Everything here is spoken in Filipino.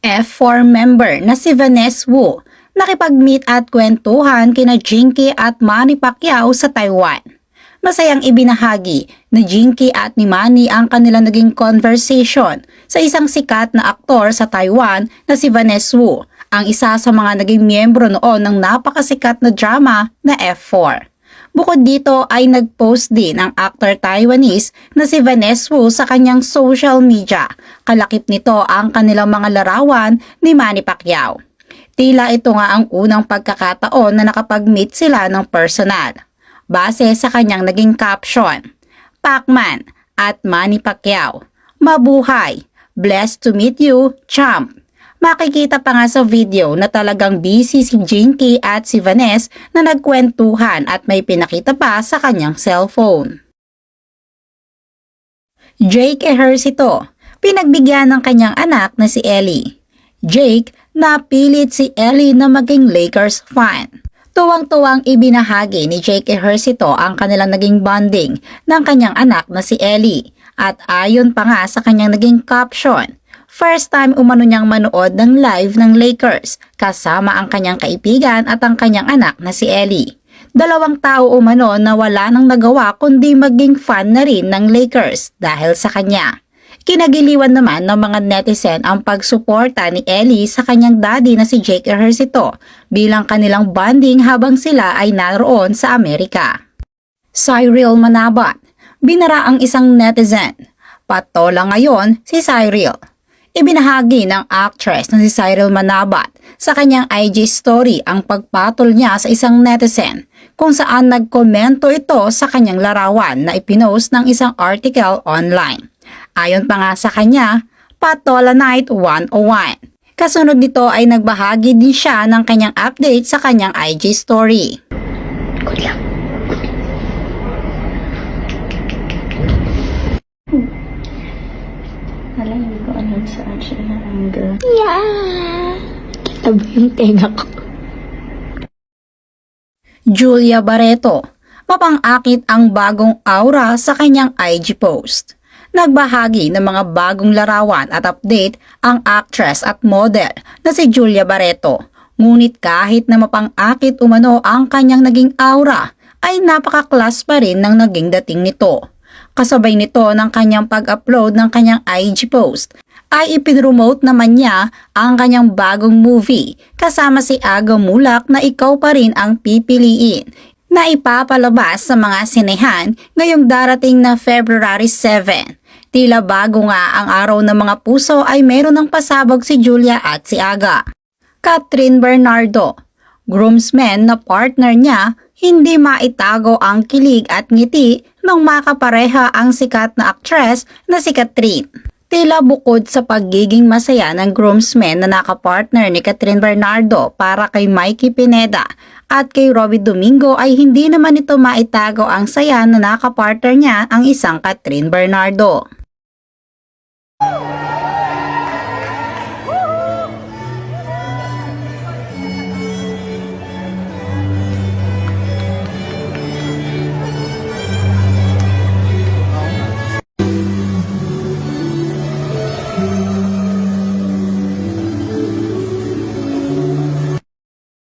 F4 member na si Vanessa Wu nakipag-meet at kwentuhan kina Jinky at Manny Pacquiao sa Taiwan. Masayang ibinahagi na Jinky at ni Manny ang kanilang naging conversation sa isang sikat na aktor sa Taiwan na si Vanessa Wu, ang isa sa mga naging miyembro noon ng napakasikat na drama na F4. Bukod dito ay nag-post din ang actor Taiwanese na si Vanessa Wu sa kanyang social media. Kalakip nito ang kanilang mga larawan ni Manny Pacquiao. Tila ito nga ang unang pagkakataon na nakapag-meet sila ng personal. Base sa kanyang naging caption, Pacman at Manny Pacquiao, Mabuhay! Blessed to meet you, champ! Makikita pa nga sa video na talagang busy si Jinky at si Vanessa na nagkwentuhan at may pinakita pa sa kanyang cellphone. Jake Ejercito, pinagbigyan ng kanyang anak na si Ellie. Jake, napilit si Ellie na maging Lakers fan. Tuwang-tuwang ibinahagi ni Jake Ejercito ang kanilang naging bonding ng kanyang anak na si Ellie. At ayon pa nga sa kanyang naging caption, first time umano niyang manood ng live ng Lakers kasama ang kanyang kaibigan at ang kanyang anak na si Ellie. Dalawang tao umano na wala nang nagawa kundi maging fan na rin ng Lakers dahil sa kanya. Kinagiliwan naman ng mga netizen ang pagsuporta ni Ellie sa kanyang daddy na si Jake Ejercito bilang kanilang bonding habang sila ay naroon sa Amerika. Cyril Manabat, binara ang isang netizen. Patola ngayon si Cyril. Ibinahagi ng actress na si Cyril Manabat sa kanyang IG story ang pagpatol niya sa isang netizen kung saan nagkomento ito sa kanyang larawan na ipinost ng isang article online. Ayon pa nga sa kanya, Patola Night 101. Kasunod nito ay nagbahagi din siya ng kanyang update sa kanyang IG story. Hala, Kita ba yung tenga ko? Julia Barreto, mapang-akit ang bagong aura sa kanyang IG post. Nagbahagi ng mga bagong larawan at update ang actress at model na si Julia Barreto. Ngunit kahit na mapang-akit umano ang kanyang naging aura, ay napaka-class pa rin ng naging dating nito. Kasabay nito ng kanyang pag-upload ng kanyang IG post, ay ipinromote naman niya ang kanyang bagong movie kasama si Aga Mulak na ikaw pa rin ang pipiliin na ipapalabas sa mga sinehan ngayong darating na February 7. Tila bago nga ang araw ng mga puso ay meron ng pasabog si Julia at si Aga. Catherine Bernardo, groomsmen na partner niya, hindi maitago ang kilig at ngiti nang makapareha ang sikat na aktres na si Catherine. Tila bukod sa pagiging masaya ng groomsmen na nakapartner ni Catherine Bernardo para kay Mikey Pineda at kay Robbie Domingo ay hindi naman ito maitago ang saya na nakapartner niya ang isang Catherine Bernardo.